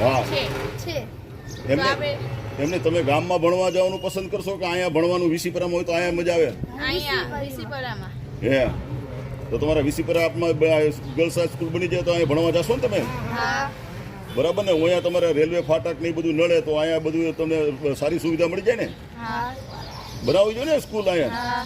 હા છે. એમને એમને તમે ગામમાં ભણવા જવાનું પસંદ કરશો કે અહીંયા ભણવાનું વિસીપરામાં હોય તો અહીંયા મજા આવે? અહીંયા વિસીપરામાં હે. તો તમારા વિસીપરામાં ગર્લ્સ હાઈ સ્કૂલ બની જાય તો અહીંયા ભણવા જશો ને તમે? હા. બરાબર ને? અહીંયા તમારે રેલવે ફાટક ને બધું નડે તો અહીંયા બધું તમને સારી સુવિધા મળી જાય ને? બનાવવી જોઈએ ને સ્કૂલ અહીંયા?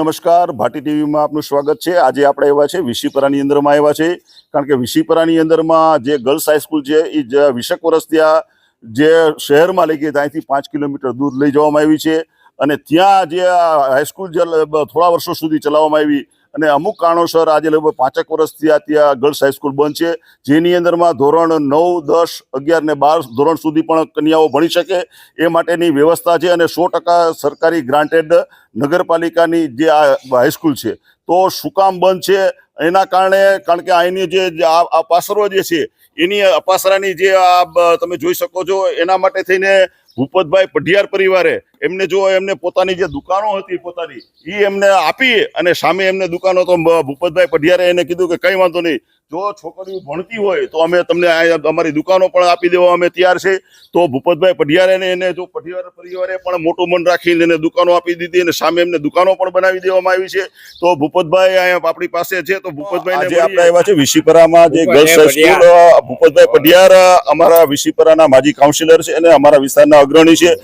નમસ્કાર, ભાટી ટીવીમાં આપનું સ્વાગત છે. આજે આપણે એવા છે વિશીપરાની અંદરમાં આવ્યા છે, કારણ કે વિશીપરાની અંદરમાં જે ગર્લ્સ હાઈસ્કૂલ છે એ વીસેક વર્ષ ત્યાં જે શહેરમાં લઈ ગઈ, ત્યાંથી પાંચ કિલોમીટર દૂર લઈ જવામાં આવી છે. અને ત્યાં જે હાઈસ્કૂલ જે થોડા વર્ષો સુધી ચલાવવામાં આવી અને અમુક કારણોસર આજે લગભગ પાંચેક વર્ષથી આ ત્યાં ગર્લ્સ હાઈસ્કૂલ બંધ છે, જેની અંદરમાં ધોરણ નવ, દસ, અગિયાર ને બાર ધોરણ સુધી પણ કન્યાઓ ભણી શકે એ માટેની વ્યવસ્થા છે અને સો ટકા સરકારી ગ્રાન્ટેડ નગરપાલિકાની જે આ હાઈસ્કૂલ છે. તો શું કામ બંધ છે? એના કારણે કારણ કે અહીંની જે આ પાસરો જે છે, એની અપાસરાની જે આ તમે જોઈ શકો છો, એના માટે થઈને ભૂપતભાઈ પઢિયાર પરિવારે એમને જો એમને પોતાની જે દુકાનો હતી પોતાની એ એમને આપી અને સામે એમને દુકાનો તો ભૂપતભાઈ પઢિયારે એને કીધું કે કંઈ વાંધો નહીં જો છોકરીઓ ભણતી હોય તો અમે તમને અમારી દુકાનો પણ આપી દેવા અમે તૈયાર છે. તો ભૂપતભાઈ પઢિયારે ને એને જો પઢિયાર પરિવારે પણ મોટું મન રાખીને એને દુકાનો આપી દીધી અને સામે એમને દુકાનો પણ બનાવી દેવામાં આવી છે. તો ભૂપતભાઈ અહીંયા આપણી પાસે છે. તો ભૂપતભાઈ જે આપણે આવ્યા છે વિશીપરામાં જે ગર્લ્સ સ્કૂલ ભૂપતભાઈ પઢિયાર અમારા વિશીપરાના માજી કાઉન્સિલર છે અને અમારા વિસ્તારના અગ્રણી છે.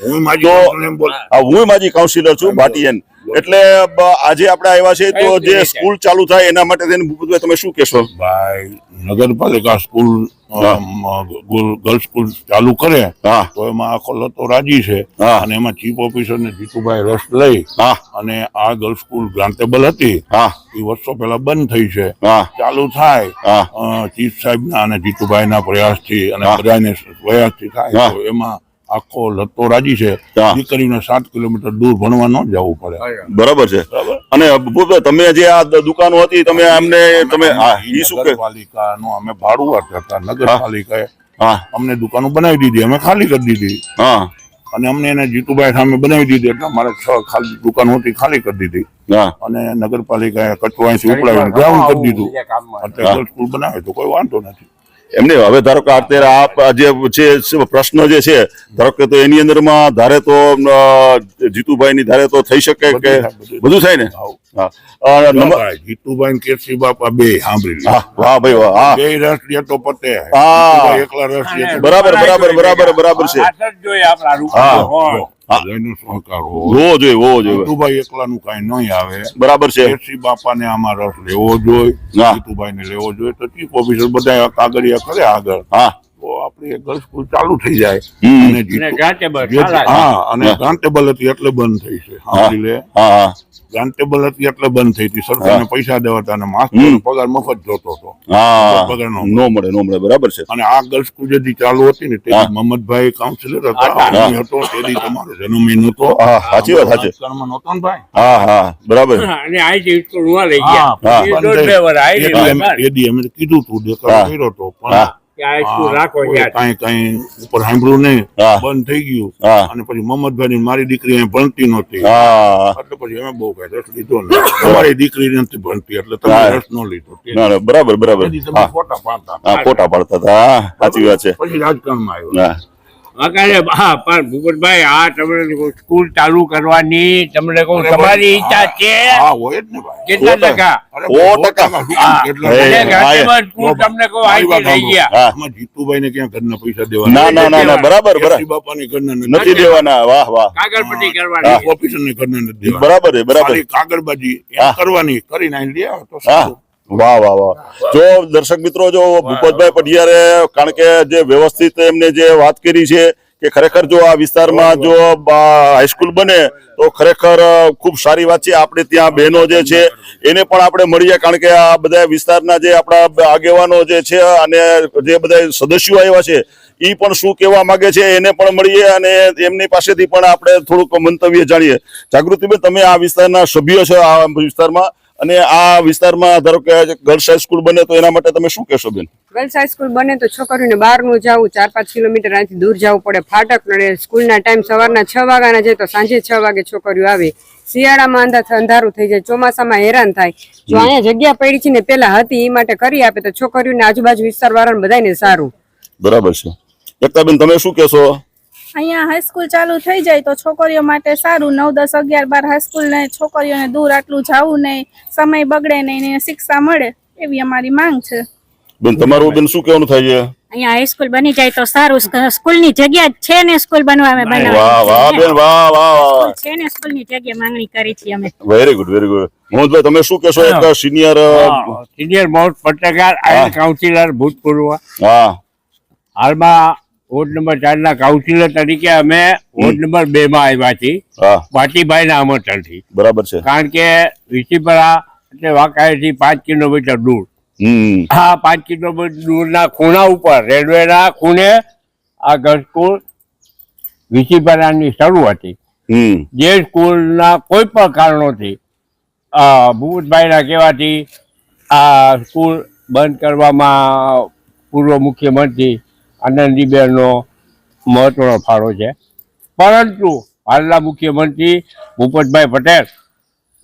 તો- હું માજી કાઉન્સિલર છું ભાટિયન એટલે આજે આપણે આવ્યા છે તો જે સ્કૂલ ચાલુ થાય એના માટે થઈને ભૂપતભાઈ તમે શું કહેશો? ભાઈ નગરપાલિકા સ્કૂલ હા. ગર્લ્સ સ્કૂલ ચાલુ કરે તો એમાં આખો લતો રાજી છે. અને એમાં ચીફ ઓફિસર ને જીતુભાઈ રસ લઈ હા. અને આ ગર્લ્સ સ્કૂલ ગ્રાન્ટેબલ હતી. હા. એ વર્ષો પહેલા બંધ થઈ છે. હા. ચાલુ થાય. ચીફ સાહેબના અને જીતુભાઈના પ્રયાસથી અને હા. બધાને પ્રયાસથી થાય હા. તો એમાં આખો લતો રાજી છે. દીકરીને સાત કિલોમીટર દૂર ભણવા ન જવું પડે. બરાબર છે. બરાબર? અને તમે જે આ દુકાનો હતી તમે અમને તમે નગરપાલિકાનું અમે ભાડું આપતા હતા નગરપાલિકાએ અમને દુકાનો બનાવી દીધી અમે ખાલી કરી દીધી. હા. અને અમને એને જીતુભાઈ સામે બનાવી દીધી એટલે અમારે છ ખાલી દુકાનો હતી ખાલી કરી દીધી. હા. અને નગરપાલિકાએ કચરો ઉપડાવીને ગ્રાઉન્ડ કરી દીધું. અત્યારે સ્કૂલ બનાવે તો કોઈ વાંધો નથી. એમને હવે ધારો કે અત્યારે આ જે છે પ્રશ્ન જે છે ધારો કે તો એની અંદરમાં ધારે તો જીતુભાઈની જીતુભાઈ ની ધારે તો થઈ શકે કે. બધું થાય ને જીતુભાઈ ને કેસરી બાપા બે સાંભળી વાહ ભાઈ વાહ હા. બે રસ લે તો પતે હા. એકલા રસ લે બરાબર બરાબર બરાબર બરાબર છે. જોઈએ હોવો જોઈએ. જીતુભાઈ એકલાનું કાંઈ નહીં આવે. બરાબર છે. કેસરી બાપાને આમાં રસ લેવો જોઈએ ને લેવો જોઈએ. તો ચીફ ઓફિસર બધા કાગળિયા કરે આગળ. હા. આપણી ગર્લ્સ સ્કૂલ ચાલુ થઈ જાય. અને હા અને હા. ગ્રાન્ટેબલ હતી એટલે બંધ થઈ છે. એટલે લે? હા હા. હતી એટલે બંધ થઈ હતી. સરકારને પૈસા દેવાતા અને માસ્ટર પગાર મફત જોતો હતો. પગાર. નો મળે નો મળે બરાબર છે. અને આ ગર્લ્સ સ્કૂલ જે ચાલુ હતી ને તે હા. મોહમ્મદભાઈ કાઉન્સિલર હતા. હતો તેથી તમારો જન્મ નહોતો હા સાચી વાત સાચી કર્મ નહોતો ને ભાઈ? હા હા. બરાબર. અને આ જે સ્કૂલમાં લઈ ગયા. હા. એ દોઢ બે વાર આવી એદી ગઈ એમ- અમે કીધું તું. દેખાડો કર્યો હતો પણ બંધ થઈ ગયું. અને પછી મોહમ્મદભાઈ મારી દીકરી અહીં ભણતી નહોતી. હા. એટલે પછી અમે બહુ કઈ રસ લીધો ને અમારી દીકરી નથી ભણતી એટલે તમે રસ ન લીધો. બરાબર બરાબર. ફોટા પાડતા ફોટા પાડતા હતા. હા સાચી વાત છે. પછી રાજકારણમાં આવ્યો. હા. અકાળે હા પણ ભૂપતભાઈ આ તમને સ્કૂલ ચાલુ કરવાની તમને કહું તમારી ઈચ્છા છે? હા હોય જ ને ભાઈ. કેટલા ટકા? સ્કૂલ તમને કહું અહીંથી લઈ ગયા. જીતુભાઈ ને ક્યાં ઘરના પૈસા ના દેવાના ના ના ના બરાબર બરાબર. કેસરી બાપાને ઘરના નથી દેવાના. વાહ વાહ. કાગળ પટ્ટી કરવાની. ઓફિસર ને ઘરના નથી દેવાના. બરાબર બરાબર. કાગળબાજી. કરવાની કરીને અહીં લઈ તો સારું. વાહ વાહ વાહ. જો દર્શક મિત્રો જો ભૂપતભાઈ પઢિયારે કારણ કે જે વ્યવસ્થિત એમને જે વાત કરી છે કે ખરેખર જો આ વિસ્તારમાં જો હાઈસ્કૂલ બને તો ખરેખર ખૂબ સારી વાત છે. આપણે ત્યાં બહેનો જે છે એને પણ આપણે મળીએ કારણ કે આ બધા વિસ્તારના જે આપણા આગેવાનો જે છે અને જે બધા સદસ્યો આવ્યા છે એ પણ શું કહેવા માંગે છે એને પણ મળીએ અને એમની પાસેથી પણ આપણે થોડુંક મંતવ્ય જાણીએ. જાગૃતિબેન તમે આ વિસ્તારના સભ્યો છો આ વિસ્તારમાં. અને આ વિસ્તારમાં ધારો કે ગર્લ્સ હાઈસ્કૂલ બને તો એના માટે તમે શું કહેશો બેન? ગર્લ્સ હાઈસ્કૂલ બને તો છોકરીઓને બહારનું જવું ચાર પાંચ કિલોમીટર અહીંથી દૂર જવું પડે. ફાટક નડે સ્કૂલના ટાઈમ સવારના છ વાગ્યાના જાય તો સાંજે છ વાગે છોકરીઓ આવે. શિયાળામાં અંદા અંધારું થઈ જાય ચોમાસામાં હેરાન થાય. જો અહીંયા જગ્યા પડી છે ને પેલા હતી એ માટે કરી આપે તો છોકરીઓને આજુબાજુ વિસ્તાર વાળાને બધાને સારું. બરાબર છે. એકતાબેન તમે શું કહેશો? અહીંયા હાઈસ્કૂલ ચાલુ થઈ જાય તો છોકરીઓ માટે સારું. નવ દસ અગિયાર બાર હાઈસ્કૂલને છોકરીઓને દૂર આટલું જવું નહીં સમય બગડે નહીં ને શિક્ષા મળે એવી અમારી માંગ છે. બેન તમારું બેન શું કહેવાનું થાય છે? અહીંયા હાઈસ્કૂલ બની જાય તો સારું. સ્કૂલની જગ્યા જ છે ને સ્કૂલ બનવા અમે વાહ વાહ બેન વાહ વાહ. છે ને સ્કૂલની જગ્યા માંગણી કરી છે અમે. Very good very good Mohanbhai તમે શું કહેશો? એક સિનિયર સિનિયર મોહન પત્રકાર આયન કાઉન્સિલર ભૂતપૂર્વ. હા. હાલમાં વોર્ડ નંબર ચાર ના કાઉન્સિલર તરીકે અમે વોર્ડ નંબર બે માં આવ્યા છીએ. પાટીભાઈ ના આમંત્રણથી બરાબર છે. કારણ કે વિસીપરા એટલે વાંકાનેરથી પાંચ કિલોમીટર દૂર. આ પાંચ કિલોમીટર દૂરના ખૂણા ઉપર રેલવેના ખૂણે આ સ્કૂલ વિસીપરાની શરૂ હતી. જે સ્કૂલના કોઈ પણ કારણોથી આ ભૂપતભાઈના કહેવાથી આ સ્કૂલ બંધ કરવામાં પૂર્વ મુખ્યમંત્રી આનંદીબેનનો મહત્વનો ફાળો છે. પરંતુ હાલના મુખ્યમંત્રી ભૂપતભાઈ પટેલ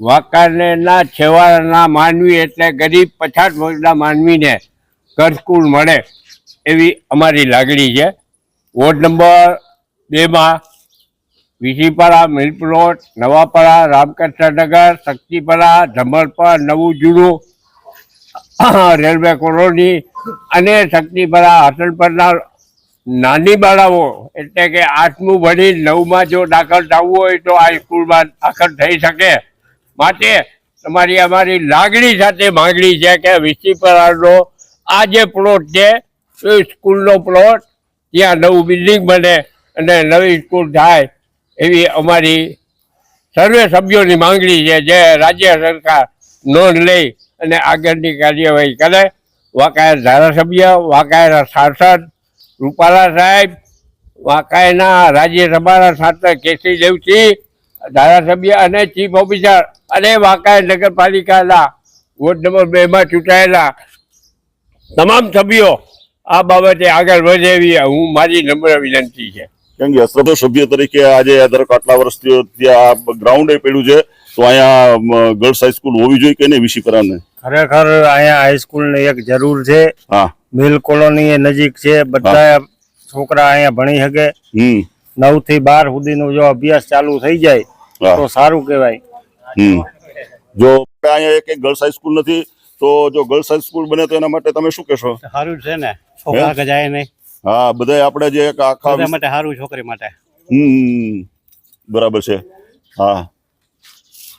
વાંકાનેરના છેવાડાના માનવી એટલે ગરીબ પછાત વર્ગના માનવીને ઘર મળે એવી અમારી લાગણી છે. વોર્ડ નંબર બેમાં વિસીપાડા મિલ પ્લોટ નવાપરા રામકૃષ્ણનગર, શક્તિપાડા, ધમલપર, નવું જૂનું રેલવે કોલોની અને શક્તિપરા હસનપરના નાની બાળાઓ, એટલે કે આઠમું ભણી નવમાં જો દાખલ થવું હોય તો આ સ્કૂલમાં દાખલ થઈ શકે. માટે તમારી અમારી લાગણી સાથે માંગણી છે કે વિસ્તીપરાનો આ જે પ્લોટ છે, એ સ્કૂલનો પ્લોટ ત્યાં નવું બિલ્ડિંગ બને અને નવી સ્કૂલ થાય એવી અમારી સર્વે સભ્યોની માંગણી છે. જે રાજ્ય સરકાર નોંધ લઈ અને આગળની કાર્યવાહી કરે. વાંકાયા ધારાસભ્ય વાંકાયાના સાંસદ, રૂપાલા સાહેબ વાંકાયના રાજ્યસભાના સાંસદ કેસરી દેવસિંહ ધારાસભ્ય અને ચીફ ઓફિસર અને વાંકાય નગરપાલિકાના વોર્ડ નંબર બેમાં ચૂંટાયેલા તમામ સભ્યો આ બાબતે આગળ વધે એવી હું મારી નમ્ર વિનંતી છે. કેમ કે સભ્ય તરીકે આજે ધારો આટલા વર્ષથી ત્યાં ગ્રાઉન્ડે પડ્યું છે. તો અહીંયા ગર્લ્સ હાઈસ્કૂલ હોવી જોઈએ કે નહીં વિશીપરાને ખરેખર અહીંયા હાઈસ્કૂલની એક જરૂર છે. હા. મિલ કોલોની એ નજીક છે. બધા છોકરા અહીંયા ભણી શકે. હમ. નવથી બાર સુધીનો જો અભ્યાસ ચાલુ થઈ જાય તો સારું કહેવાય. હમ. જો અહીંયા એક એક ગર્લ્સ હાઈસ્કૂલ નથી તો જો ગર્લ્સ હાઈસ્કૂલ બને તો એના માટે તમે શું કહેશો? સારું છે ને. છોકરા કે જાય નહીં. હા બધાય આપણે જે એક આખા માટે સારું છોકરી માટે. હમ. બરાબર છે. હા.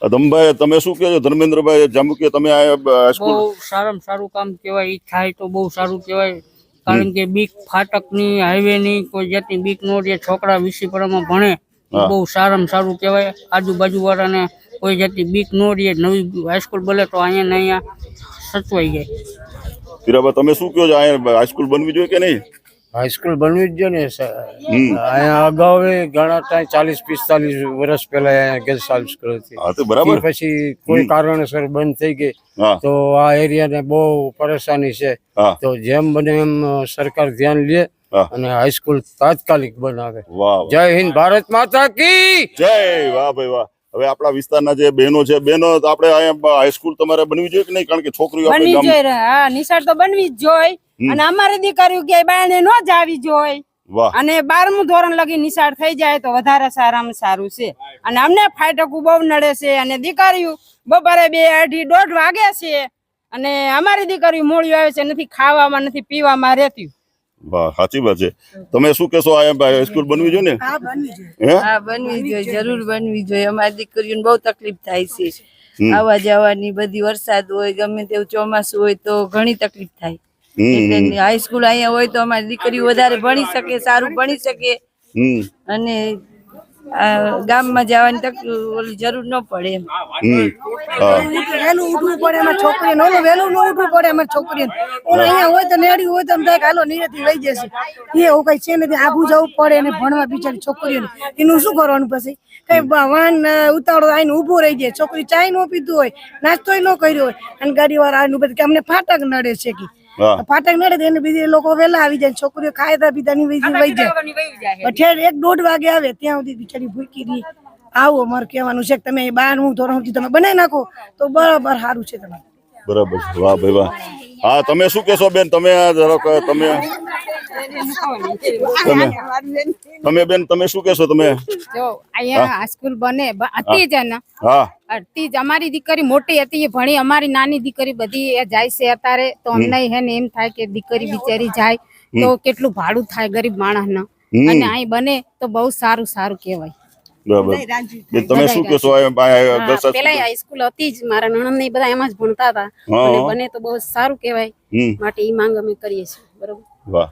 ધમભાઈ તમે શું કહેજો ધર્મેન્દ્રભાઈ જામુકીએ તમે આ હાઈસ્કૂલ બહુ સારામાં સારું કામ કહેવાય ઈ થાય તો બહુ સારું કહેવાય. કારણ કે બીક ફાટકની હાઈવેની કોઈ જાતની બીક નો રહે છોકરા વિસીપરામાં ભણે બહુ સારામાં સારું કહેવાય. આજુબાજુ વાળાને કોઈ જાતની બીક નો રહે નવી હાઈસ્કૂલ બને તો અહીંયા ને અહીંયા સચવાઈ જાય. હીરાભાઈ તમે શું કહો છો? અહીંયા હાઈસ્કૂલ બનવી જોઈએ કે નહીં? હાઈસ્કૂલ બનવી જ છે ને અહીંયા અગાઉ ઘણા ત્યાં ચાલીસ પિસ્તાલીસ વર્ષ પહેલા અહીંયા ગર્લ્સ હાઈસ્કૂલ હતી. બરાબર. પછી કોઈ કારણસર બંધ થઈ ગઈ. તો આ એરિયાને બહુ પરેશાની છે. તો જેમ બને એમ સરકાર ધ્યાન લે અને હાઈસ્કૂલ તાત્કાલિક બનાવે. જય હિન્દ ભારત માતા કી જય વાહ ભાઈ વાહ. હવે આપણા વિસ્તારના જે બહેનો છે બહેનો આપણે હાઈસ્કૂલ તમારે બનવી જોઈએ કે નહીં? કારણ કે છોકરીઓ બનવી જોઈએ હા નિશાળ તો બનવી જ જોઈએ. અને અમારે દીકરીઓ કે બાયણે નો જ આવી જોઈએ અને બારમું ધોરણ લગી નિશાળ થઈ જાય તો વધારે સારામાં સારું છે. અને અમને ફાટકું બહુ નડે છે. અને દીકરીઓ બપોરે બે અઢી દોઢ વાગે છે. અને અમારી દીકરીઓ મોડી આવે છે નથી ખાવામાં નથી પીવામાં રહેતી. વાહ સાચી વાત છે. તમે શું કહેશો આ હાઈસ્કૂલ બનવી જોઈએ ને? હા બનવી જોઈએ. જરૂર બનવી જોઈએ. અમારી દીકરીઓને બહુ તકલીફ થાય છે. આવવા જવાની બધી વરસાદ હોય ગમે તેવું ચોમાસું હોય તો ઘણી તકલીફ થાય. હાઈસ્કૂલ અહીંયા હોય તો અમારી દીકરીઓ વધારે ભણી શકે સારું ભણી શકે. અને ગામમાં જવાની તક ઓલી જરૂર ન પડે એમ. વહેલું ઉઠવું પડે એમાં છોકરીને ઓલું વહેલું ન ઉઠવું પડે અમારે છોકરીને ઓલું અહીંયા હોય તો નેડી હોય તો એમ થાય હાલો નિયતિ લઈ જશે. એ એવું કઈ છે નથી આબુ જવું પડે અને ભણવા બિચારી છોકરીઓને. એનું શું કરવાનું પછી? કઈ વાહન ઉતાવળો આવીને ઊભું રહી જાય. છોકરી ચાય ન પીધું હોય નાસ્તોય ન કર્યો હોય. અને ગાડી વાળા આવીને ઊભા કે અમને ફાટક નડે છે કે. ફાટક નડે તો એને બીજી લોકો વેલા આવી જાય છોકરીઓ ખાયતા પીતા ની વહી વહી જાય. ઠેર એક દોઢ વાગે આવે ત્યાં સુધી બિચારી ભૂકી રહી. આવો અમારે કહેવાનું છે કે તમે બાર હું ધોરણ સુધી તમે બનાવી નાખો તો બરાબર સારું છે તમે બરાબર વાહ ભાઈ વાહ. હા તમે શું કહેશો બેન? તમે જરાક તમે તમે તમે બેન તમે શું કહેશો તમે? જો અહીંયા સ્કૂલ બને હતી જ ને હા. હતી જ અમારી દીકરી મોટી હતી એ ભણી અમારી નાની દીકરી બધી એ જાય છે અત્યારે. તો અમને હે ને એમ થાય કે દીકરી બિચારી જાય તો કેટલું ભાડું થાય ગરીબ માણસને. અને અહીં બને તો બહુ સારું સારું કહેવાય. બરાબર. બેન તમે શું કહેશો આ- આ- આ હા, ગર્લ્સ પેલા હાઈસ્કૂલ? હાઈસ્કૂલ હતી જ મારા નણંદ ને બધા એમાં જ ભણતા હતા. અને બને તો બહુ સારું કહેવાય. માટે ઈ માંગ અમે કરીએ છીએ બરોબર? વાહ.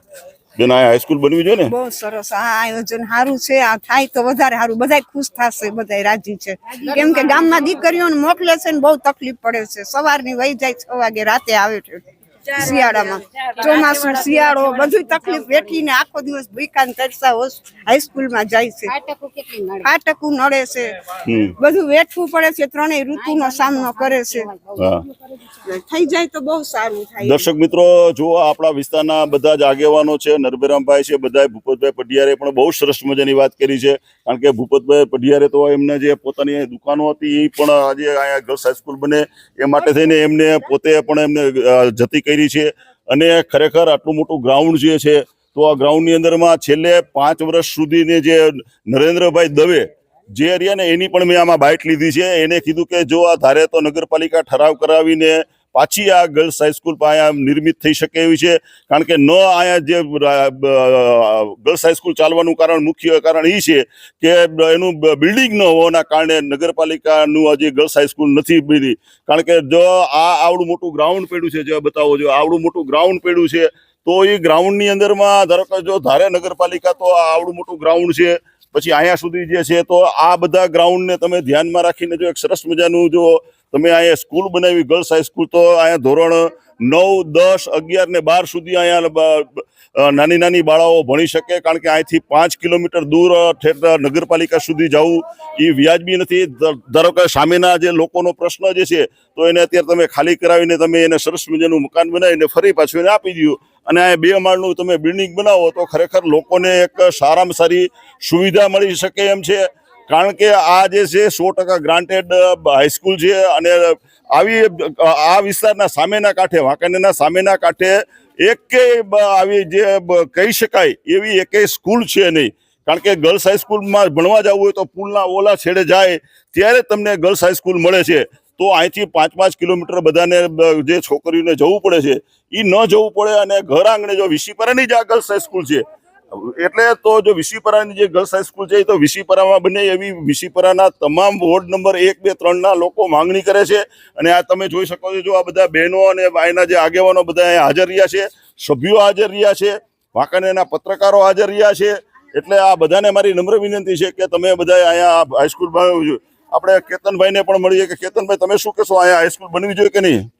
બેન આ હાઈસ્કૂલ બનવી જોઈએ ને? બહુ સરસ. આ આયોજન સારું છે આ થાય તો વધારે સારું. બધા ખુશ થશે બધા રાજી છે. કેમ કે ગામમાં દીકરીઓને મોકલે છે ને બહુ તકલીફ પડે છે. સવારની વહી જાય છ વાગે રાતે આવે છે. શિયાળામાં. ચોમાસું શિયાળો બધું તકલીફ વેઠીને આખો દિવસ ભૂકાન તરસા હાઈસ્કૂલમાં જાય છે. ફાટકો નડે? છે. બધું વેઠવું પડે છે ત્રણેય ઋતુનો સામનો કરે છે. થઈ જાય તો બહુ સારું થાય. દર્શક મિત્રો જો આપણા વિસ્તારના બધા જ આગેવાનો છે નરભેરામભાઈ છે બધા ભૂપતભાઈ પઢિયારે પણ બહુ સરસ મજાની વાત કરી છે. કારણ કે ભૂપતભાઈ પઢિયારે તો એમને જે પોતાની દુકાનો હતી એ પણ આજે અહીંયા ગર્લ્સ હાઈસ્કૂલ બને. એ માટે થઈને એમને પોતે પણ એમને જતી કરી છે અને ખરેખર આટલું મોટું ગ્રાઉન્ડ જે છે, તો આ ગ્રાઉન્ડની અંદરમાં છેલ્લે પાંચ વર્ષ સુધીને જે નરેન્દ્રભાઈ દવે જે એરિયાને એની પણ મેં આમાં બાઇટ લીધી છે. એને કીધું કે જો આ ધારે તો નગરપાલિકા ઠરાવ કરાવીને પાછી આ ગર્લ્સ હાઈસ્કૂલ અહીંયા નિર્મિત થઈ શકે એવી છે. કારણ કે ન અહીંયા જે ગર્લ્સ હાઈસ્કૂલ ચાલવાનું કારણ મુખ્ય કારણ એ છે કે એનું બિલ્ડિંગ ન હોવાના કારણે નગરપાલિકાનું હજી ગર્લ્સ હાઈસ્કૂલ નથી બની કારણ કે જો આ આવડું મોટું ગ્રાઉન્ડ પડ્યું છે, જે બતાવો જો આવડું મોટું ગ્રાઉન્ડ પડ્યું છે, તો એ ગ્રાઉન્ડની અંદરમાં ધારો કે જો ધારે નગરપાલિકા તો આવડું મોટું ગ્રાઉન્ડ છે. પછી અહીંયા સુધી જે છે, તો આ બધા ગ્રાઉન્ડને તમે ધ્યાનમાં રાખીને જો એક સરસ મજાનું જો તમે અહીંયા સ્કૂલ બનાવી ગર્લ્સ હાઈસ્કૂલ તો અહીંયા ધોરણ નવ, દસ, અગિયાર ને બાર સુધી અહીંયા નાની નાની બાળાઓ ભણી શકે, કારણ કે અહીંથી પાંચ કિલોમીટર દૂર નગરપાલિકા સુધી જવું એ વ્યાજબી નથી. ધારો કે સામેના જે લોકોનો પ્રશ્ન જે છે, તો એને અત્યારે તમે ખાલી કરાવીને તમે એને સરસ મજાનું મકાન બનાવીને ફરી પાછું એને આપી દઉં અને આ બે માળનું તમે બિલ્ડિંગ બનાવો તો ખરેખર લોકોને એક સારામાં સારી સુવિધા મળી શકે એમ છે. કારણ કે આ જે છે, સો ટકા ગ્રાન્ટેડ હાઈસ્કૂલ છે અને આવી આ વિસ્તારના સામેના કાંઠે, વાંકાનેરના સામેના કાંઠે એક આવી જે કહી શકાય એવી એકેય સ્કૂલ છે નહીં. કારણ કે ગર્લ્સ હાઈસ્કૂલમાં ભણવા જવું હોય તો પુલના ઓલા છેડે જાય, ત્યારે તમને ગર્લ્સ હાઈસ્કૂલ મળે છે. તો અહીંથી પાંચ પાંચ કિલોમીટર બધાને જે છોકરીઓને જવું પડે છે એ ન જવું પડે અને ઘર આંગણે જો વિશીપરાની જ આ ગર્લ્સ હાઈસ્કૂલ છે એટલે તો જો વિશીપરાની જે ગર્લ્સ હાઈસ્કૂલ છે તો વિશીપરામાં બને એવી વિશીપરાના તમામ વોર્ડ નંબર એક, બે, ત્રણના લોકો માંગણી કરે છે. અને આ તમે જોઈ શકો છો જો આ બધા બહેનો અને એના જે આગેવાનો બધા અહીંયા હાજર રહ્યા છે, સભ્યો હાજર રહ્યા છે, વાંકાનેરના પત્રકારો હાજર રહ્યા છે. એટલે આ બધાને મારી નમ્ર વિનંતી છે કે તમે બધા અહીંયા હાઈસ્કૂલમાં આપણે કેતનભાઈને પણ મળીએ કે કેતનભાઈ, તમે શું કહેશો? અહીંયા હાઈસ્કૂલ બનવી જોઈએ કે નહીં?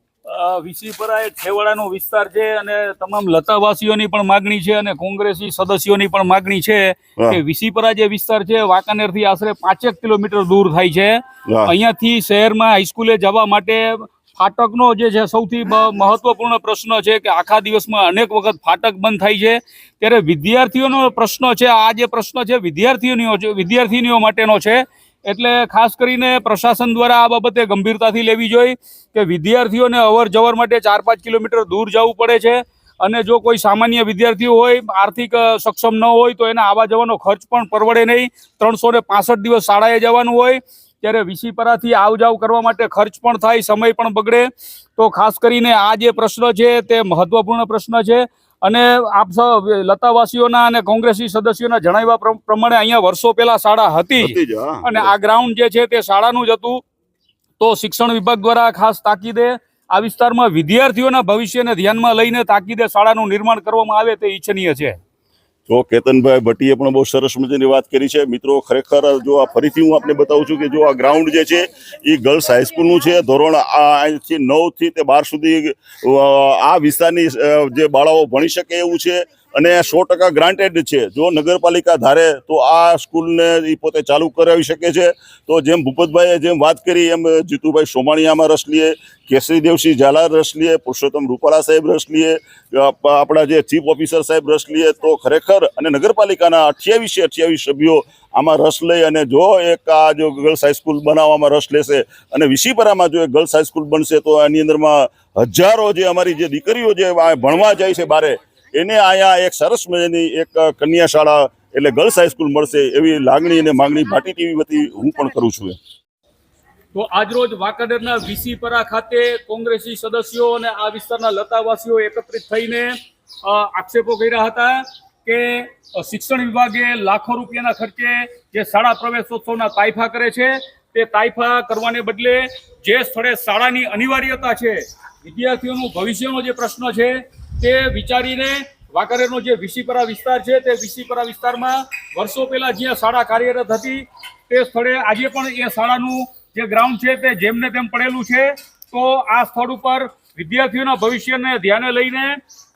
વિસીપરા એ છેવાડાનો વિસ્તાર છે અને તમામ લતાવાસીઓની પણ માગણી છે અને કોંગ્રેસી સદસ્યોની પણ માગણી છે કે વિસીપરા જે વિસ્તાર છે વાંકાનેરથી આશરે પાંચેક કિલોમીટર દૂર થાય છે. અહીંયાથી શહેરમાં હાઈસ્કૂલે જવા માટે ફાટકનો જે છે સૌથી મહત્વપૂર્ણ પ્રશ્ન છે કે આખા દિવસમાં અનેક વખત ફાટક બંધ થાય છે. ત્યારે વિદ્યાર્થીઓનો પ્રશ્ન છે આ જે પ્રશ્ન છે વિદ્યાર્થીઓનો વિદ્યાર્થીનીઓ માટેનો છે. એટલે ખાસ કરીને પ્રશાસન દ્વારા આ બાબતે ગંભીરતાથી લેવી જોઈએ કે વિદ્યાર્થીઓને અવર જવર માટે ચાર પાંચ કિલોમીટર દૂર જવું પડે છે અને જો કોઈ સામાન્ય વિદ્યાર્થીઓ હોય, આર્થિક સક્ષમ ન હોય તો એને આવવા જવાનો ખર્ચ પણ પરવડે નહીં. ત્રણસો દિવસ શાળાએ જવાનું હોય, ત્યારે વિસીપરાથી આવ જાવ કરવા માટે ખર્ચ પણ થાય, સમય પણ બગડે. તો ખાસ કરીને આ જે પ્રશ્ન છે તે મહત્વપૂર્ણ પ્રશ્ન છે. અને આપ લતાવાસીઓના અને કોંગ્રેસી સદસ્યોના જણાવ્યા પ્ર- પ્રમાણે અહીંયા વર્ષો પહેલા શાળા હતી. અને આ ગ્રાઉન્ડ જે છે તે શાળાનું જ હતું તો શિક્ષણ વિભાગ દ્વારા ખાસ તાકીદે આ વિસ્તારમાં વિદ્યાર્થીઓના ભવિષ્યને ધ્યાનમાં લઈને તાકીદે શાળાનું નિર્માણ કરવામાં આવે તે ઈચ્છનીય છે તો કેતનભાઈ ભટ્ટીએ પણ બહુ સરસ મજાની વાત કરી છે. મિત્રો, ખરેખર જો આ ફરીથી હું આપને બતાવું છું કે જો આ ગ્રાઉન્ડ જે છે એ ગર્લ્સ હાઈસ્કૂલનું છે. ધોરણ અહીંથી નવથી તે બાર સુધી આ વિસ્તારની જે બાળાઓ ભણી શકે એવું છે. અને સો ટકા ગ્રાન્ટેડ છે. જો નગરપાલિકા ધારે તો આ સ્કૂલને એ પોતે ચાલુ કરાવી શકે છે. તો જેમ ભૂપતભાઈએ જેમ વાત કરી, એમ જીતુભાઈ સોમાણીયામાં રસ લઈએ કેસરી દેવસિંહ ઝાલા રસ લઈએ પુરુષોત્તમ રૂપાલા સાહેબ રસ લઈએ આપણા જે ચીફ ઓફિસર સાહેબ રસ લઈએ તો ખરેખર અને નગરપાલિકાના અઠ્યાવીસે અઠ્યાવીસ સભ્યો આમાં રસ લઈ અને જો એક આ જો ગર્લ્સ હાઈસ્કૂલ બનાવવામાં રસ લેશે અને વિશીપરામાં જો એક ગર્લ્સ હાઈસ્કૂલ બનશે, તો એની અંદરમાં હજારો જે અમારી જે દીકરીઓ જે ભણવા જાય છે બારે એને અહીંયા એક સરસ મજાની એક કન્યા શાળા એટલે ગર્લ્સ હાઈસ્કૂલ મળશે એવી લાગણી અને માંગણી ભાટી ટીવી વતી હું પણ કરું છું તો આજરોજ વાંકાનેરના વીસીપરા ખાતે કોંગ્રેસી સદસ્યો અને આ વિસ્તારના લતાવાસીઓ એકત્રિત થઈને આક્ષેપો કર્યા હતા કે શિક્ષણ વિભાગે લાખો રૂપિયાના ખર્ચે જે શાળા પ્રવેશોત્સવના તાઇફા કરે છે, તે તાઇફા કરવાને બદલે જે સ્થળે શાળાની અનિવાર્યતા છે, વિદ્યાર્થીઓનું ભવિષ્યનો જે પ્રશ્ન છે તે વિચારીને વાકરેનો જે વિસીપરા વિસ્તાર છે, તે વિસીપરા વિસ્તારમાં વર્ષો પહેલાં જ્યાં શાળા કાર્યરત હતી, તે સ્થળે આજે પણ એ શાળાનું જે ગ્રાઉન્ડ છે, તે જેમને તેમ પડેલું છે, તો આ સ્થળ ઉપર વિદ્યાર્થીઓના ભવિષ્યને ધ્યાને લઈને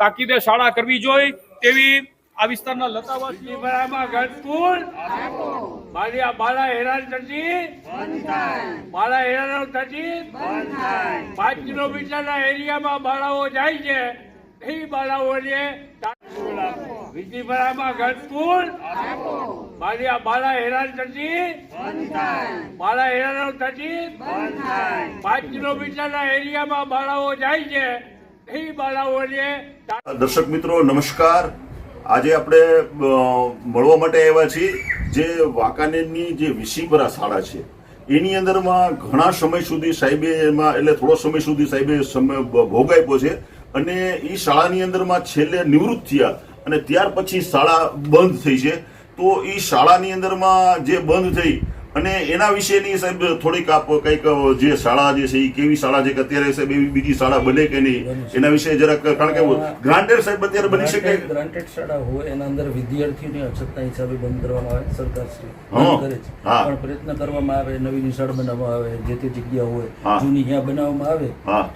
તાકીદે શાળા કરવી જોઈએ તેવી આ વિસ્તારના લતાવાસી ઘટપુર બાળા બાળા હેરાન થતી બાળા હેરાન પાંચ કિલોમીટરના એરિયામાં બાળાઓ જાય છે. એ બાળાઓને વિધિપરામાં ઘટપુર આ બાળા હેરાન થતી. બાળા હેરાન થતી. પાંચ કિલોમીટરના એરિયામાં બાળાઓ જાય છે. એ બાળાઓને દર્શક મિત્રો, નમસ્કાર. આજે આપણે મળવા માટે આવ્યા છીએ જે વાંકાનેરની જે વિશીપરા શાળા છે. એની અંદરમાં ઘણા સમય સુધી સાહેબે એમાં, એટલે થોડો સમય સુધી સાહેબે સમય ભ- ભોગ આપ્યો છે. અને એ શાળાની અંદરમાં છેલ્લે નિવૃત્ત થયા અને ત્યાર પછી શાળા બંધ થઈ છે. તો એ શાળાની અંદરમાં જે બંધ થઈ અને એના વિશેની સાહેબ થોડીક આપ કંઈક જે શાળા જે છે એ કેવી શાળા છે કે અત્યારે સાહેબ એવી બીજી શાળા બને કે નહીં? એના વિશે જરાક કારણ કે ગ્રાન્ટેડ સાહેબ અત્યારે બની શકે? ગ્રાન્ટેડ શાળા હોય એના અંદર વિદ્યાર્થીઓની અછતના હિસાબે બંધ કરવામાં આવે સરકાર શ્રી કરે છે. પણ પ્રયત્ન કરવામાં આવે નવી નિશાળ બનાવવામાં આવે જે તે જગ્યા હોય. જૂની ત્યાં બનાવવામાં આવે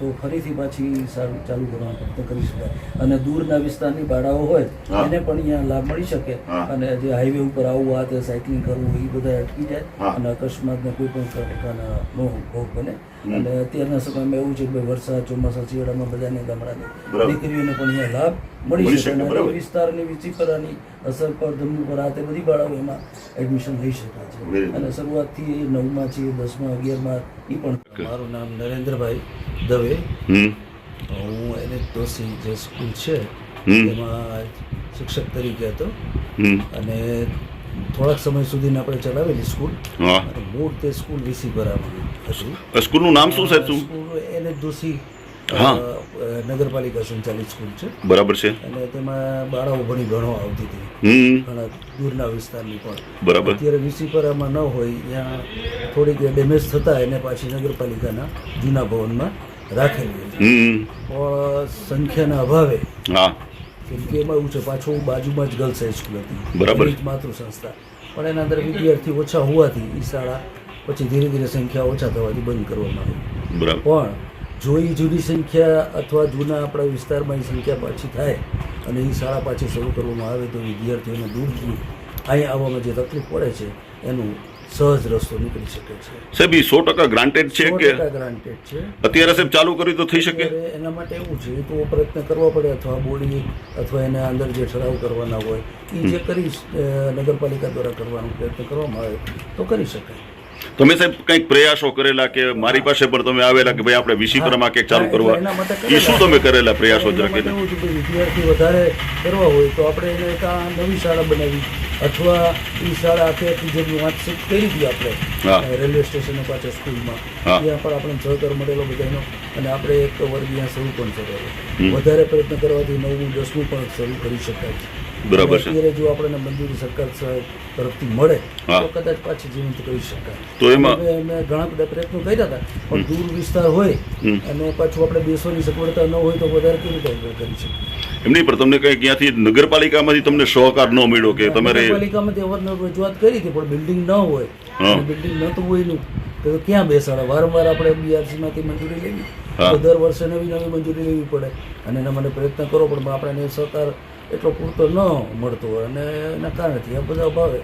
તો ફરીથી પાછી સારું ચાલુ કરવાનો પ્રયત્ન કરી શકાય. અને દૂરના વિસ્તારની બાળાઓ હોય એને પણ અહીંયા લાભ મળી શકે. અને જે હાઈવે ઉપર આવવું આ તે સાયકલિંગ કરવું એ બધા અટકી જાય. અને અકસ્માતને કોઈ પણ પ્રકારના નો ભોગ બને. અને અત્યારના સમયમાં એવું છે કે વરસાદ ચોમાસા શિયાળામાં બધાને ગામડાની. દીકરીઓને પણ અહીંયા લાભ મળી શકે અને વિસ્તારની વિચિપરાની અસર પર ધમુ પર આ તે બધી બાળાઓ એમાં એડમિશન લઈ શકે છે. અને શરૂઆતથી એ નવમાં છે દસમાં અગિયારમાં એ પણ મારું નામ નરેન્દ્રભાઈ દવે. હું એને દોશી જે સ્કૂલ છે એમાં શિક્ષક તરીકે હતો. અને થોડાક સમય સુધી આપણે ચલાવેલી સ્કૂલ. મૂળ તે સ્કૂલ વીસી બરાબર હતી. સ્કૂલનું નામ શું સાહેબ શું એને હા. નગરપાલિકા સંચાલિત સ્કૂલ છે. બરાબર છે. અને તેમાં બાળાઓ ઘણી ગણો આવતી હતી. ઘણા દૂરના વિસ્તારની પણ. બરાબર. અત્યારે વિસીપરામાં ન હોય ત્યાં થોડીક ડેમેજ થતા એને પાછી નગરપાલિકાના જૂના ભવનમાં રાખેલી હતી પણ સંખ્યાના અભાવે હા. કેમ કે એમાં એવું છે પાછું બાજુમાં જ ગર્લ્સ હાઈસ્કૂલ હતી. બરાબર. માતૃ સંસ્થા પણ એના અંદર વિદ્યાર્થી ઓછા હોવાથી એ શાળા પછી ધીરે ધીરે સંખ્યા ઓછા થવાથી બંધ કરવામાં આવી. પણ જો એ જૂની સંખ્યા અથવા જૂના આપણા વિસ્તારમાં એ સંખ્યા પાછી થાય અને એ શાળા પાછી શરૂ કરવામાં આવે તો વિદ્યાર્થીઓને દૂરથી અહીંયા આવવામાં જે તકલીફ પડે છે એનું સહજ રસ્તો નીકળી શકે છે સાહેબ એ સો ટકા ગ્રાન્ટેડ છે કે ગ્રાન્ટેડ છે. અત્યારે સાહેબ ચાલુ કર્યું તો થઈ શકે? એના માટે એવું છે તો પ્રયત્ન કરવા પડે અથવા બોડી અથવા એના અંદર જે ઠરાવ કરવાના હોય એ જે કરી નગરપાલિકા દ્વારા કરવાનો પ્રયત્ન કરવામાં આવે તો કરી શકાય. તમે સાહેબ કંઈક પ્રયાસો કરેલા કે મારી પાસે પણ તમે આવેલા કે ભાઈ આપણે વિશીપરામાં કંઈક ચાલુ કરવા? એ શું તમે કરેલા પ્રયાસો છે કે વિદ્યાર્થી વધારે કરવા હોય તો આપણે એને એક નવી શાળા બનાવી. અથવા એ શાળા આખી આખી જે વાતચીત કરી હતી આપણે રેલવે સ્ટેશન પાછળ સ્કૂલમાં. ત્યાં પણ આપણે સહકાર મળેલો બધાનો અને આપણે એક વર્ગ અહીંયા શરૂ પણ. કરેલો વધારે પ્રયત્ન કરવાથી નવમું દસમું પણ શરૂ કરી શકાય. છે. બરાબર અત્યારે જો આપણને મંજૂરી સરકાર સાહેબ તરફથી મળે તો કદાચ પાછી જીવંત કરી શકાય. તો એમાં- અમે ઘણા બધા પ્રયત્નો કર્યા હતા પણ દૂર વિસ્તાર હોય અને પાછું આપણે બેસવાની સગવડતા ન હોય તો વધારે કેવી રીતે કરી શકીએ? એમની પર તમને કઈ ક્યાંથી નગરપાલિકામાંથી તમને સહકાર ન મળ્યો કે તમારે નગરપાલિકામાંથી અવારનવાર રજૂઆત કરી હતી પણ બિલ્ડિંગ ન હોય બિલ્ડિંગ નતું હોય એનું તો ક્યાં બેસાડે? વારંવાર આપણે બીઆરસીમાંથી મંજૂરી લેવી તો દર વર્ષે નવી નવી મંજૂરી લેવી પડે અને એના માટે પ્રયત્ન કરો પણ આપણને સહકાર એટલો પૂરતો ન મળતો હોય. અને એના કારણેથી આ બધા અભાવે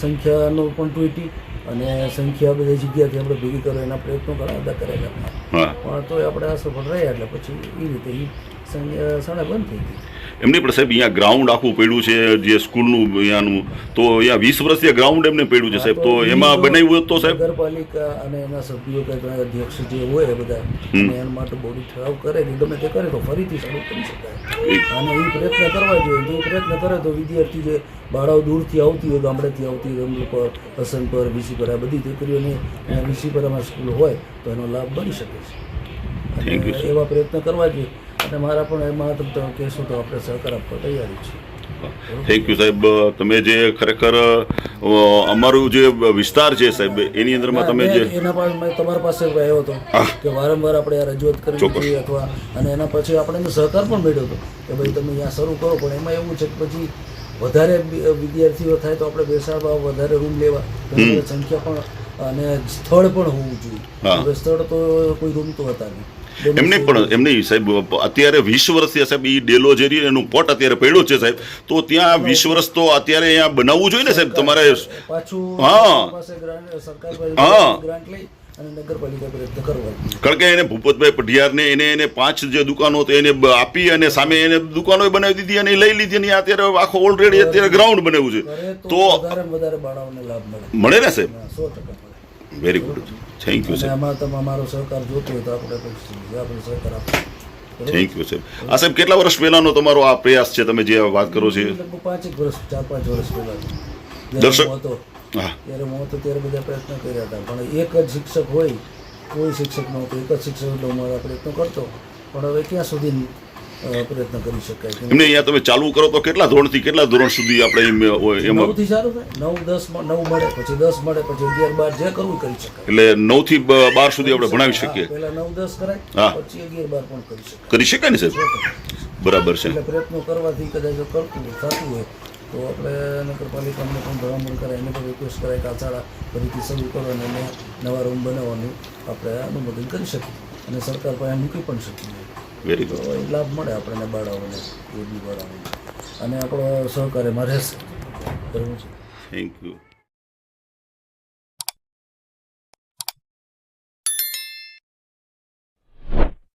સંખ્યાનો પણ તૂટી અને સંખ્યા બધી જગ્યાથી આપણે ભેગી કરો એના પ્રયત્નો ઘણા બધા કરેલા પણ તોય આપણે અસફળ રહ્યા એટલે પછી એ રીતે એ સંખ્યા શાળા બંધ થઈ ગઈ. એમની પણ સાહેબ અહીંયા ગ્રાઉન્ડ આખું પડ્યું છે જે સ્કૂલનું અહીંયાનું. તો અહીંયા વીસ વર્ષથી ગ્રાઉન્ડ એમને પડ્યું છે સાહેબ. તો એમાં બનાવ્યું તો સાહેબ? નગરપાલિકા અને એના સભ્યો કે અધ્યક્ષ જે હોય એ બધા. એના માટે બોડી ઠરાવ કરે કે ગમે તે કરે તો ફરીથી શરૂ કરી શકાય. અને એ પ્રયત્ન કરવા જોઈએ. જો પ્રયત્ન કરે તો વિદ્યાર્થી જે બાળાઓ દૂરથી આવતી હોય ગામડેથી આવતી હોય રમલુપર હસન પર આ બધી દીકરીઓને વિસીપરામાં સ્કૂલ હોય તો એનો લાભ બની શકે છે. એવા પ્રયત્ન કરવા જોઈએ. અને મારા પણ એમાં તમે કહેશો તો આપણે સહકાર આપવા તૈયારી છીએ. થેન્ક યુ સાહેબ. તમે જે ખરેખર અમારું જે વિસ્તાર છે સાહેબ એની અંદરમાં તમે જે એના પાસે મેં તમારા પાસે આવ્યો હતો કે વારંવાર આપણે આ રજૂઆત કરવી ચોક્કસ. જોઈએ અથવા અને એના પછી આપણે સહકાર પણ મળ્યો હતો કે ભાઈ તમે અહીંયા શરૂ કરો પણ એમાં એવું છે કે પછી વધારે વિદ્યાર્થીઓ થાય તો આપણે બેસાડવા વધારે રૂમ લેવા સંખ્યા પણ અને સ્થળ પણ હોવું જોઈએ. સ્થળ તો કોઈ રૂમ તો હતા નહીં. એમને પણ એમને સાહેબ અત્યારે વીસ વર્ષથી સાહેબ એ ડેલો જે રહ્યું એનું પોટ અત્યારે પડ્યો છે સાહેબ તો ત્યાં વીસ વર્ષ તો અત્યારે અહીંયા બનાવવું જોઈએ ને સાહેબ તમારે હા. હા. કારણ કે એને ભૂપતભાઈ પઢિયારને એને એને પાંચ જે દુકાનો હતી એને આપી અને સામે એને દુકાનો બનાવી દીધી અને લઈ લીધી અને અત્યારે આખો ઓલરેડી અત્યારે ગ્રાઉન્ડ બનાવ્યું છે. તો મળે. ને સાહેબ? Very good thank you sir આમાં તમે અમારો સહકાર જોતો હોય તો આપણે આપણે સહકાર આપીએ થેન્ક યુ સાહેબ આ સાહેબ કેટલા વર્ષ પહેલાનો તમારો આ પ્રયાસ છે? તમે જે વાત કરો છો પાંચેક વર્ષ ચાર પાંચ વર્ષ પહેલા. દર્શક- હતો. ત્યારે હું હતો ત્યારે બધા પ્રયત્ન કર્યા હતા. પણ એક જ શિક્ષક હોય કોઈ શિક્ષક નહોતો. એક જ શિક્ષક એટલે હું મારા પ્રયત્ન કરતો. પણ હવે ક્યાં સુધી પ્રયત્ન કરી શકાય એમને અહીંયા તમે ચાલુ કરો તો કેટલા ધોરણથી કેટલા ધોરણ સુધી આપણે એમ- નવથી સારું થાય? નવ દસ નવ મળે પછી દસ મળે પછી અગિયાર બાર જે કરવું કરી શકાય. એટલે નવથી બાર સુધી આપણે ભણાવી શકીએ. પહેલા નવ દસ હા. કરાય પછી અગિયાર બાર પણ કરી શકાય. કરી શકાય ને સાહેબ? બરાબર છે. એટલે પ્રયત્નો કરવાથી કદાચ કરતું હોય, થતું હોય તો આપણે નગરપાલિકાને પણ ભલામણ કરાય એને પણ રિક્વેસ્ટ કરાય કે આ શાળા ફરીથી શરૂ કરો અને નવા રૂમ બનાવવાનું આપણે અનુમોદન કરી શકીએ. અને સરકાર પાસે મૂકી પણ શકીએ વેરી ગુડ લાભ મળે આપણને બાળાઓને બાળાઓને. અને આપણો સહકાર એમાં રહેશે. Thank you